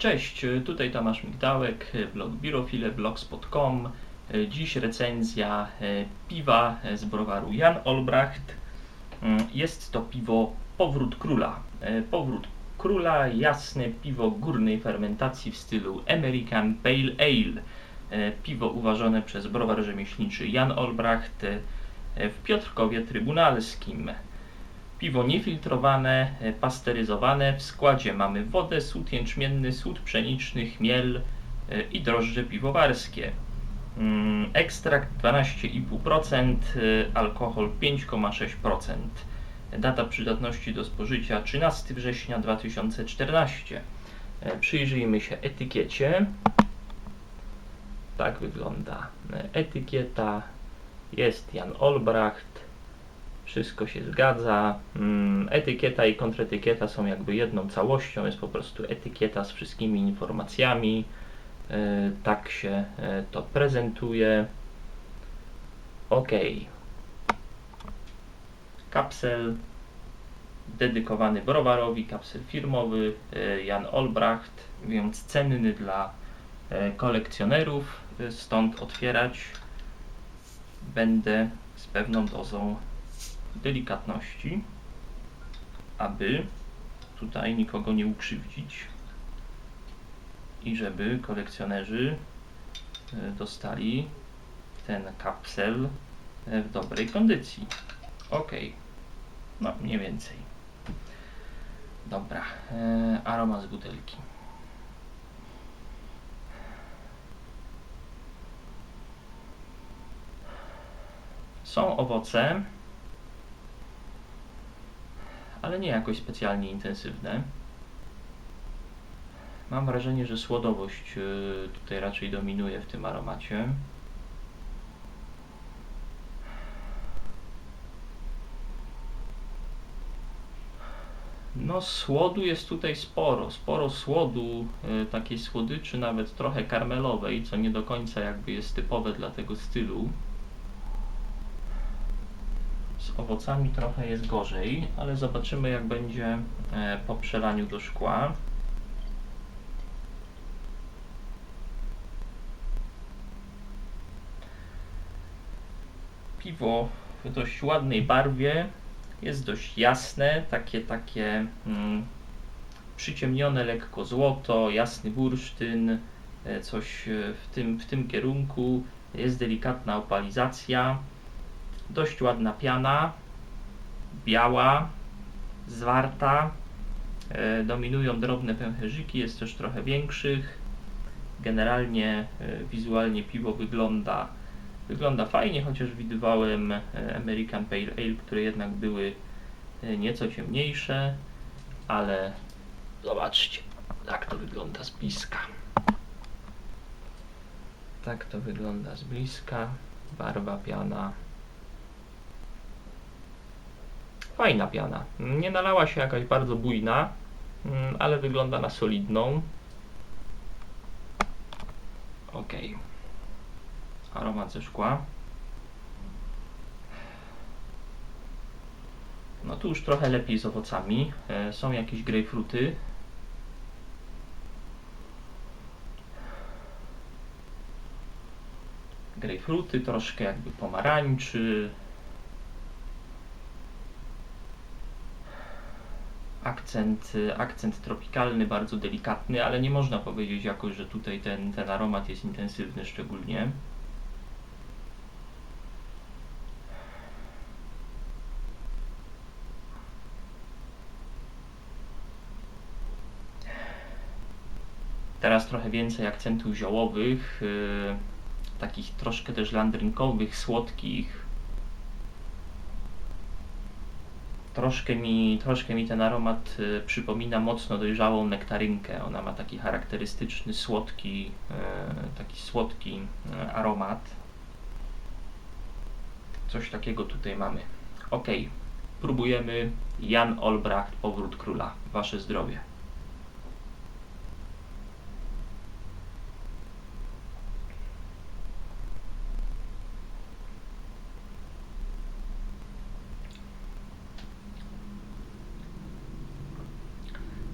Cześć, tutaj Tomasz Migdałek, blog birofile.blogspot.com. Dziś recenzja e, piwa z browaru Jan Olbracht. Mm, Jest to piwo Powrót Króla. E, Powrót Króla, jasne piwo górnej fermentacji w stylu American Pale Ale. E, Piwo uważane przez browar rzemieślniczy Jan Olbracht w Piotrkowie Trybunalskim. Piwo niefiltrowane, e, pasteryzowane. W składzie mamy wodę, sód jęczmienny, sód pszeniczny, chmiel e, i drożdże piwowarskie. Mm, Ekstrakt 12,5%, e, alkohol 5,6%. Data przydatności do spożycia 13 września 2014. E, Przyjrzyjmy się etykiecie. Tak wygląda etykieta. Jest Jan Olbracht. Wszystko się zgadza. Mm, Etykieta i kontretykieta są jakby jedną całością. Jest po prostu etykieta z wszystkimi informacjami. E, Tak się e, to prezentuje. Ok. Kapsel dedykowany browarowi, kapsel firmowy e, Jan Olbracht, więc cenny dla kolekcjonerów. Stąd otwierać będę z pewną dozą delikatności, aby tutaj nikogo nie ukrzywdzić i żeby kolekcjonerzy e, dostali ten kapsel e, w dobrej kondycji. Ok, no mniej więcej. Dobra, e, aroma z butelki. Są owoce, ale nie jakoś specjalnie intensywne. Mam wrażenie, że słodowość y, tutaj raczej dominuje w tym aromacie. No, słodu jest tutaj sporo. Sporo słodu, y, takiej słodyczy, nawet trochę karmelowej, co nie do końca jakby jest typowe dla tego stylu. Z owocami trochę jest gorzej, ale zobaczymy jak będzie e, po przelaniu do szkła. Piwo w dość ładnej barwie, jest dość jasne, takie takie mm, przyciemnione lekko złoto, jasny bursztyn, e, coś w tym, w tym kierunku. Jest delikatna opalizacja, dość ładna piana, biała, zwarta. E, dominują drobne pęcherzyki, jest też trochę większych. Generalnie e, wizualnie piwo wygląda, wygląda fajnie, chociaż widywałem e, American Pale Ale, które jednak były nieco ciemniejsze, ale zobaczcie, jak to wygląda z bliska. Tak to wygląda z bliska. Barwa, piana. Fajna piana. Nie nalała się jakaś bardzo bujna, mm, ale wygląda na solidną. Ok. Aromat ze szkła. No tu już trochę lepiej z owocami. E, Są jakieś grejpfruty. Grejpfruty, troszkę jakby pomarańczy. Akcent, y, akcent tropikalny, bardzo delikatny, ale nie można powiedzieć jakoś, że tutaj ten, ten aromat jest intensywny szczególnie. Teraz trochę więcej akcentów ziołowych, yy, takich troszkę też landrynkowych, słodkich. Troszkę mi, troszkę mi ten aromat y, przypomina mocno dojrzałą nektarynkę. Ona ma taki charakterystyczny, słodki, y, taki słodki y, aromat. Coś takiego tutaj mamy. Ok, próbujemy. Jan Olbracht, Powrót Króla. Wasze zdrowie.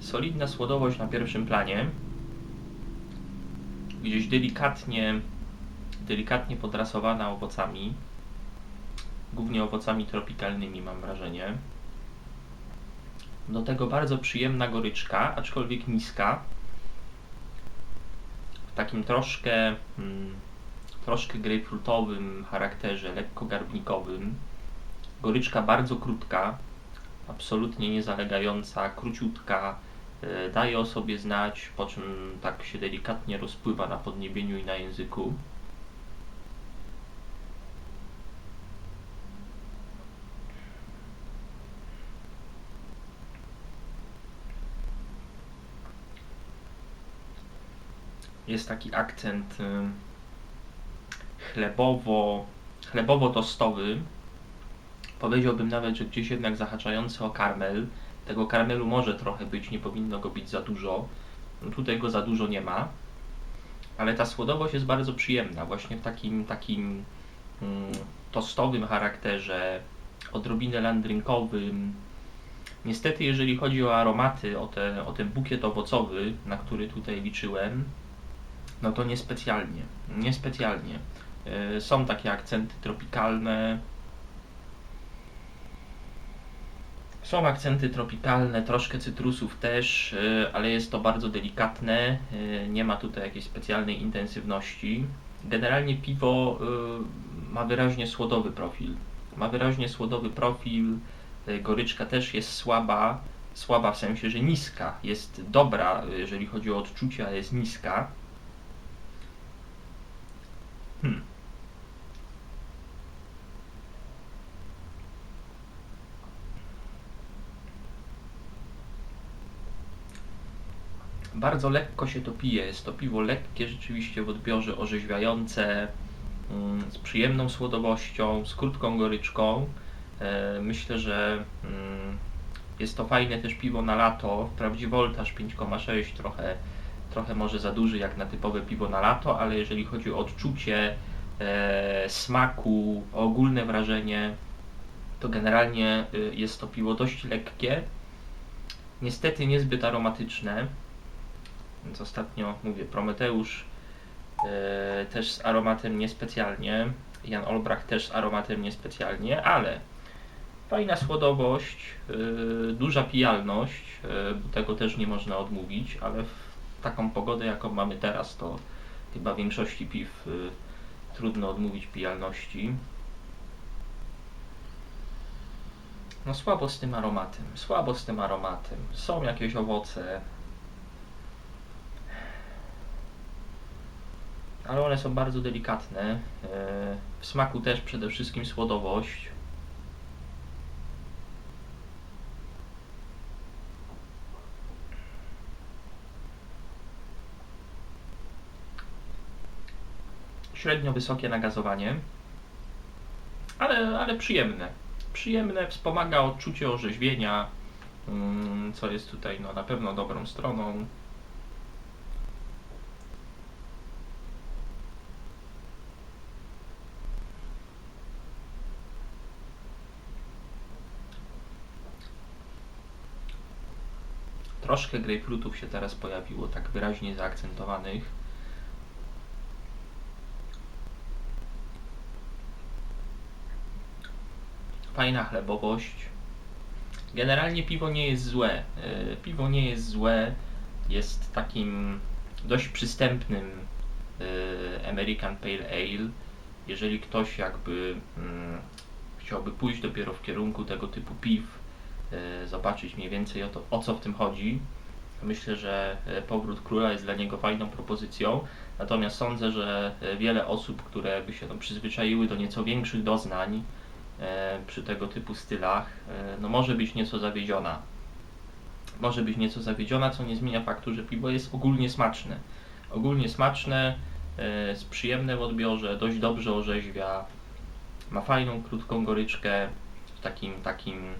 Solidna słodowość na pierwszym planie. gdzieś delikatnie, delikatnie podrasowana owocami, głównie owocami tropikalnymi mam wrażenie. Do tego bardzo przyjemna goryczka, aczkolwiek niska. W takim troszkę, mm, troszkę grejpfrutowym charakterze, lekko garbnikowym. Goryczka bardzo krótka, absolutnie niezalegająca, króciutka, daje o sobie znać, po czym tak się delikatnie rozpływa na podniebieniu i na języku. Jest taki akcent y, chlebowo, chlebowo-tostowy. Powiedziałbym nawet, że gdzieś jednak zahaczający o karmel. Tego karmelu może trochę być, nie powinno go być za dużo. No tutaj go za dużo nie ma. Ale ta słodowość jest bardzo przyjemna, właśnie w takim takim mm, tostowym charakterze, odrobinę landrynkowym. Niestety, jeżeli chodzi o aromaty, o, te, o ten bukiet owocowy, na który tutaj liczyłem, no to niespecjalnie. Niespecjalnie. E, Są takie akcenty tropikalne. Są akcenty tropikalne, troszkę cytrusów też, e, ale jest to bardzo delikatne. e, Nie ma tutaj jakiejś specjalnej intensywności. Generalnie piwo e, ma wyraźnie słodowy profil. Ma wyraźnie słodowy profil. Goryczka też jest słaba. Słaba w sensie, że niska. Jest dobra, jeżeli chodzi o odczucie, ale jest niska. Hmm. Bardzo lekko się to pije. Jest to piwo lekkie rzeczywiście w odbiorze, orzeźwiające, mm, z przyjemną słodowością, z krótką goryczką. E, Myślę, że mm, jest to fajne też piwo na lato. Wprawdzie voltaż 5,6 trochę, trochę może za duży jak na typowe piwo na lato, ale jeżeli chodzi o odczucie e, smaku, ogólne wrażenie, to generalnie y, jest to piwo dość lekkie. Niestety niezbyt aromatyczne. Więc ostatnio mówię, Prometeusz e, też z aromatem niespecjalnie. Jan Olbrach też z aromatem niespecjalnie, ale fajna słodowość, e, duża pijalność, e, tego też nie można odmówić, ale w taką pogodę, jaką mamy teraz, to chyba większości piw trudno odmówić pijalności. No słabo z tym aromatem, słabo z tym aromatem. Są jakieś owoce, ale one są bardzo delikatne. E, W smaku też przede wszystkim słodowość. Średnio wysokie nagazowanie, ale, ale przyjemne. Przyjemne, wspomaga odczucie orzeźwienia, mm, co jest tutaj no, na pewno dobrą stroną. Troszkę grapefruitów się teraz pojawiło, tak wyraźnie zaakcentowanych. Fajna chlebowość. Generalnie piwo nie jest złe. Yy, Piwo nie jest złe. Jest takim dość przystępnym yy, American Pale Ale. Jeżeli ktoś jakby mm, chciałby pójść dopiero w kierunku tego typu piw, e, zobaczyć mniej więcej o, to, o co w tym chodzi. Myślę, że e, Powrót Króla jest dla niego fajną propozycją, natomiast sądzę, że e, wiele osób, które by się no, przyzwyczaiły do nieco większych doznań e, przy tego typu stylach, e, no może być nieco zawiedziona. Może być nieco zawiedziona, co nie zmienia faktu, że piwo jest ogólnie smaczne. Ogólnie smaczne, e, jest przyjemne w odbiorze, dość dobrze orzeźwia, ma fajną, krótką goryczkę w takim, takim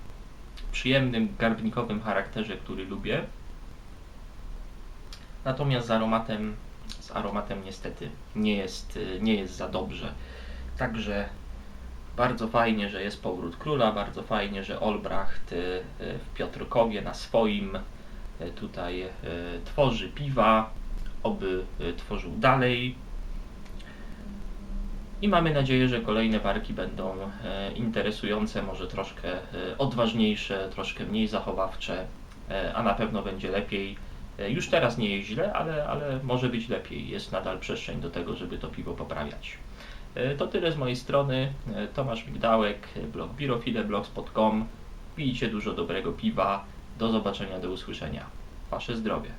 przyjemnym, garbnikowym charakterze, który lubię. Natomiast z aromatem, z aromatem niestety nie jest, nie jest za dobrze. Także bardzo fajnie, że jest powrót króla, bardzo fajnie, że Olbracht y, w Piotrkowie na swoim y, tutaj y, tworzy piwa. oby e, tworzył dalej. I mamy nadzieję, że kolejne warki będą e, interesujące, może troszkę e, odważniejsze, troszkę mniej zachowawcze, e, a na pewno będzie lepiej. Już teraz nie jest źle, ale, ale może być lepiej. Jest nadal przestrzeń do tego, żeby to piwo poprawiać. To tyle z mojej strony. Tomasz Migdałek, blog birofile.blogspot.com. Pijcie dużo dobrego piwa. Do zobaczenia, do usłyszenia. Wasze zdrowie.